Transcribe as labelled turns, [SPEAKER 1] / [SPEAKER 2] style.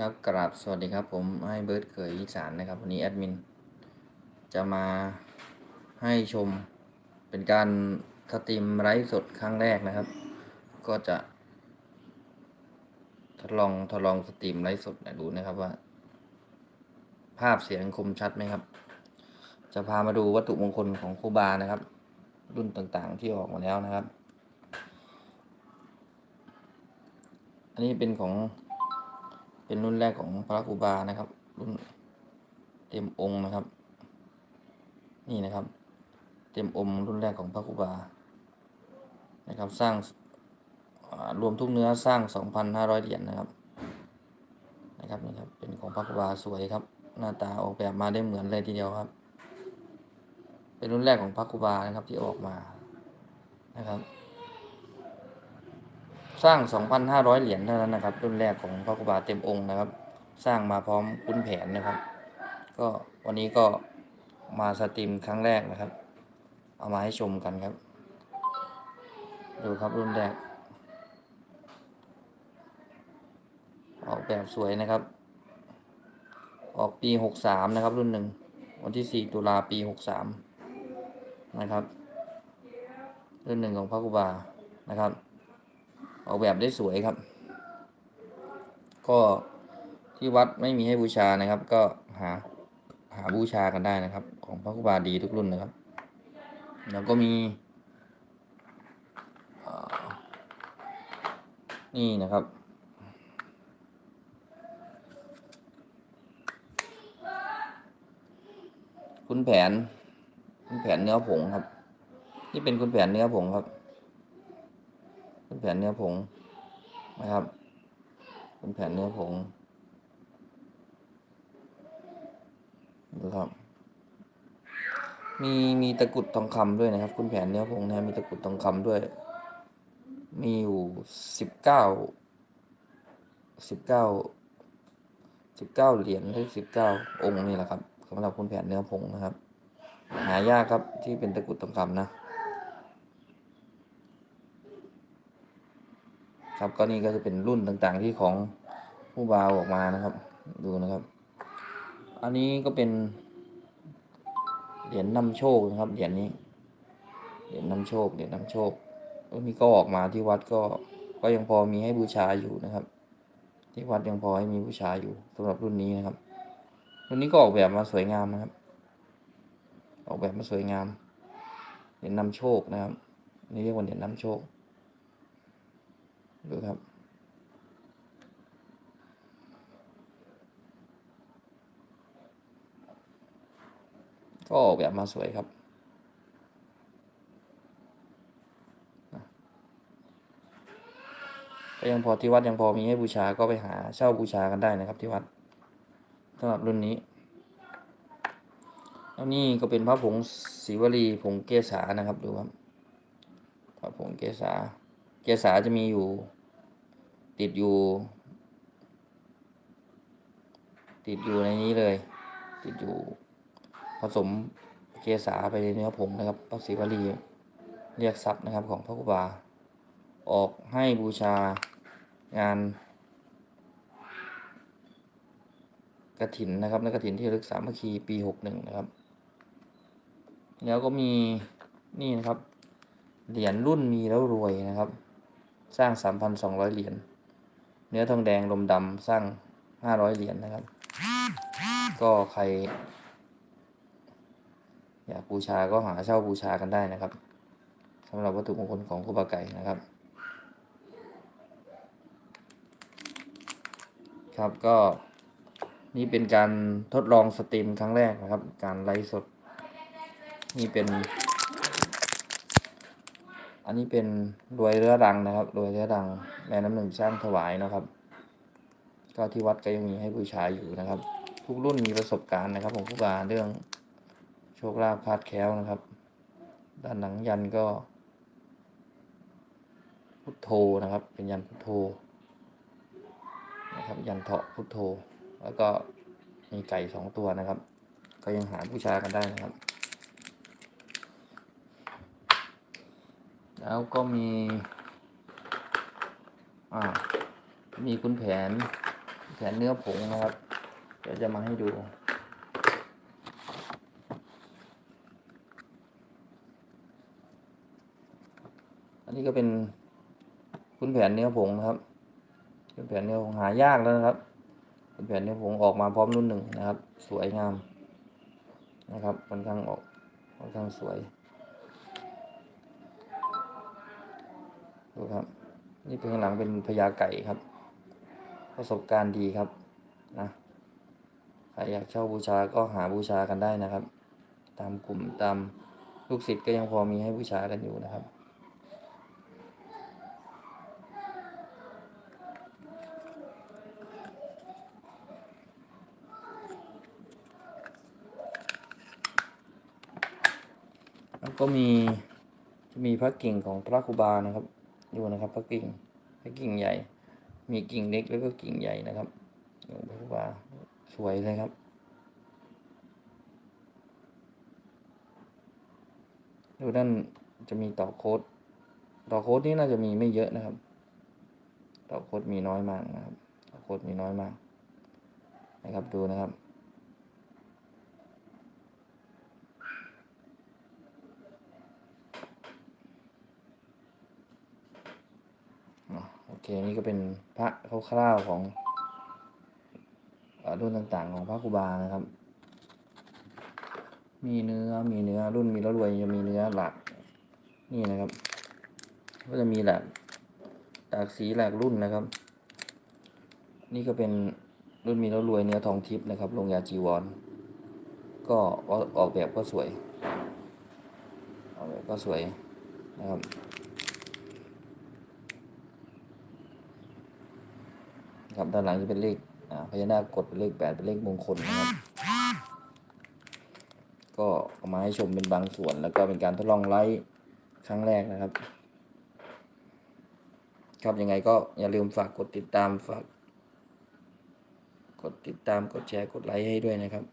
[SPEAKER 1] ครับกราบสวัสดีครับผมให้เบิร์ดเขยอีสานนะครับวันนี้แอดมิน จะมาให้ชมเป็นการสตรีมไลฟ์สดครั้งแรกนะครับ ก็จะทดลองทดลองสตรีมไลฟ์สดนะดูนะครับว่า ภาพเสียงคมชัดไหมครับ จะพามาดูวัตถุมงคลของครูบานะครับ รุ่นต่างๆที่ออกมาแล้วนะครับ อันนี้เป็นของ เป็นรุ่นแรกของพระครูบานะครับ รุ่นเต็มองค์นะครับ นี่นะครับ เต็มองค์รุ่นแรกของพระครูบานะครับ สร้างรวมทุกเนื้อสร้าง 2,500 เหรียญนะครับ นะครับนี่ครับ เป็นของพระครูบาสวยครับ หน้าตาออกแบบมาได้เหมือนเลยทีเดียวครับ เป็นรุ่นแรกของพระครูบานะครับที่ออกมานะครับ สร้าง 2,500 เหรียญเท่านั้นนะครับ รุ่นแรกของพระครูบาเต็มองค์นะครับ สร้างมาพร้อมคุณแผนนะครับ ก็วันนี้ก็มาสตรีมครั้งแรกนะครับ เอามาให้ชมกันครับ ดูครับรุ่นแรก ออกแบบสวยนะครับ ออกปี 63 นะครับ รุ่นหนึ่งวันที่ 4 ตุลาปี 63 นะครับ รุ่นหนึ่งของพระครูบานะครับ ออกแบบได้สวยครับ ก็ที่วัดไม่มีให้บูชานะครับ ก็หาหาบูชากันได้นะครับ ของพระครูบาดีทุกรุ่นนะครับ แล้วก็มีนี่นะครับ คุณแผน คุณแผนเนื้อผงครับ นี่เป็นคุณแผนเนื้อผงครับ เป็นแผ่นเนื้อผงนะครับ เป็นแผ่นเนื้อผงดูครับ มีมีตะกุดทองคำด้วยนะครับ คุณแผนเนื้อผงนะมีตะกุดทองคำด้วย มีอยู่สิบเก้าสิบเก้าสิบเก้าเหรียญหรือสิบเก้าองค์นี่แหละครับสำหรับคุณแผนเนื้อผงนะครับ หายากครับที่เป็นตะกุดทองคำนะ ครับก็นี่ก็จะเป็นรุ่นต่างๆที่ของผู้บาวออกมานะครับ ดูนะครับ อันนี้ก็เป็นเหรียญนำโชคนะครับเหรียญนี้เหรียญนำโชคเหรียญนำโชครุ่นนี้ก็ออกมาที่วัดก็ก็ยังพอมีให้บูชาอยู่นะครับ ที่วัดยังพอให้มีบูชาอยู่สำหรับรุ่นนี้นะครับ รุ่นนี้ก็ออกแบบมาสวยงามนะครับ ออกแบบมาสวยงามเหรียญนำโชคนะครับนี่เรียกว่าเหรียญนำโชค ดูครับ ก็ออกแบบมาสวยครับก็ยังพอที่วัดยังพอมีให้บูชาก็ไปหาเช่าบูชากันได้นะครับที่วัดสำหรับรุ่นนี้แล้วนี่ก็เป็นพระผงศิวลีผงเกษานะครับดูครับพระผงเกษาเกษาจะมีอยู่ ติดอยู่ ติดอยู่ในนี้เลย ติดอยู่ผสมเกษาไปในเนื้อผงนะครับพระศิวลีเรียกทรัพย์นะครับของพระครูบา ออกให้บูชางานกระถินนะครับในกระถินที่ลึกสามัคคีปีหกหนึ่งนะครับ แล้วก็มีนี่นะครับ เหรียญรุ่นมีแล้วรวยนะครับ สร้าง3,200เหรียญ นื้อทองแดงลมดำสร้าง500เหรียญนะครับ ก็ใคร อยากบูชาก็หาเช่าบูชากันได้นะครับสำหรับวัตถุมงคลของครูบาไก่นะครับ ครับก็นี่เป็นการทดลองสตรีมครั้งแรกนะครับ การไลฟ์สด นี่เป็น อันนี้เป็นรวยเรือรังนะครับรวยเรือรังแม่น้ำหนึ่งสร้างถวายนะครับ ก็ที่วัดก็ยังมีให้บูชาอยู่นะครับ ทุกรุ่นมีประสบการณ์นะครับของผู้บาเรื่องโชคลาภคลาดแคล้วนะครับ ด้านหลังยันก็ พุทโธนะครับ เป็นยันพุทโธนะครับ ยันเถาะพุทโธ แล้วก็มีไก่สองตัวนะครับ ก็ยังหาบูชากันได้นะครับ แล้วก็มีมีคุณแผน แผนเนื้อผงนะครับ เดี๋ยวจะมาให้ดูอันนี้ก็เป็นคุณแผนเนื้อผงนะครับเป็นแผนเนื้อผงหายากแล้วนะครับเป็นแผนเนื้อผงออกมาพร้อมรุ่นหนึ่งนะครับ สวยงามนะครับค่อนข้างออกค่อนข้างสวย ดูครับ นี่เป็นข้างหลังเป็นพญาไก่ครับ ประสบการณ์ดีครับนะใครอยากเช่าบูชาก็หาบูชากันได้นะครับ ตามกลุ่มตามลูกศิษย์ก็ยังพอมีให้บูชากันอยู่นะครับแล้วก็มีจะมีพระกิ่งของพระครูบานะครับ ดูนะครับพระกิ่งพระกิ่งใหญ่ มีกิ่งเล็กแล้วก็กิ่งใหญ่นะครับของพระครูบาสวยเลยครับดูด้านจะมีต่อโค้ดต่อโค้ดนี่น่าจะมีไม่เยอะนะครับ ต่อโค้ดมีน้อยมากนะครับต่อโค้ดมีน้อยมาก นะครับดูนะครับ อะโอเคนี่ก็เป็นพระคร่าวๆของเอ่อรุ่นต่างๆ ของพระครูบานะครับ มีเนื้อมีเนื้อรุ่นมีแล้วรวยจะมีเนื้อหลักนี่นะครับ ก็จะมีหลากหลากสีหลากรุ่นนะครับ นี่ก็เป็นรุ่นมีแล้วรวยเนื้อทองทิพย์นะครับลงยาจีวร ก็ออกแบบก็สวยออกแบบก็สวยนะครับ ครับด้านหลังจะเป็นเลขอ่าพญานาคกดเป็นเลขแปดเป็นเลขมงคลนะครับ ก็เอามาให้ชมเป็นบางส่วน แล้วก็เป็นการทดลองไลฟ์ครั้งแรกนะครับ ครับยังไงก็อย่าลืมฝากกดติดตามฝาก กดติดตามกดแชร์กดไลค์ให้ด้วยนะครับ